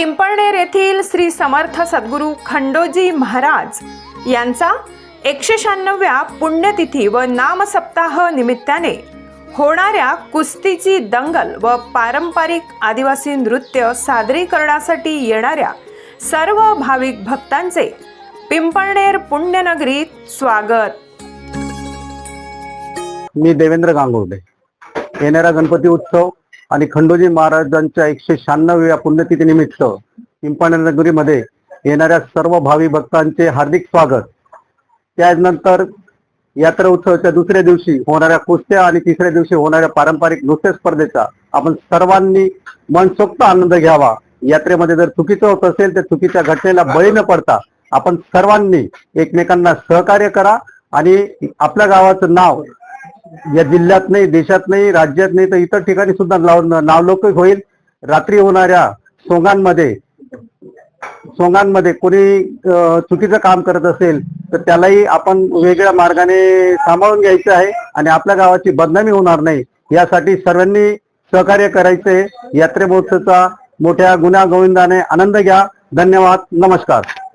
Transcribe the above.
पिंपळनेर येथील श्री समर्थ सद्गुरू खंडोजी महाराज यांचा एकशे शहाण्णव्या पुण्यतिथी व नामसप्ताह निमित्ताने होणाऱ्या कुस्तीची दंगल व पारंपरिक आदिवासी नृत्य सादरीकरणासाठी येणाऱ्या सर्व भाविक भक्तांचे पिंपळनेर पुण्यनगरीत स्वागत. मी देवेंद्र गांगुर्डे. येणारा गणपती उत्सव आणि खंडोजी महाराजांच्या एकशे शहाण्णव्या पुण्यतिथी निमित्त पिंपळनेर नगरीमध्ये येणाऱ्या सर्व भावी भक्तांचे हार्दिक स्वागत. त्यानंतर यात्रा उत्सवाच्या दुसऱ्या दिवशी होणाऱ्या कुस्त्या आणि तिसऱ्या दिवशी होणाऱ्या पारंपरिक नृत्य स्पर्धेचा आपण सर्वांनी मनसोक्त आनंद घ्यावा. यात्रेमध्ये जर चुकीचं होत असेल तर चुकीच्या घटनेला बळी न पडता आपण सर्वांनी एकमेकांना सहकार्य करा आणि आपल्या गावाचं नाव या जिल्ह्यात नाही देशात नाही राज्यात नाही तर इतर ठिकाणी सुद्धा नाव नावलौकिक होईल. रात्री होणाऱ्या सोंगांमध्ये सोंगांमध्ये कोणी चुकीचं काम करत असेल तर त्यालाही आपण वेगळ्या मार्गाने सांभाळून घ्यायचं आहे आणि आपल्या गावाची बदनामी होणार नाही. यासाठी सर्वांनी सहकार्य करायचे यात्रे महोत्सवाचा मोठ्या गुन्हा गोविंदाने आनंद घ्या. धन्यवाद. नमस्कार.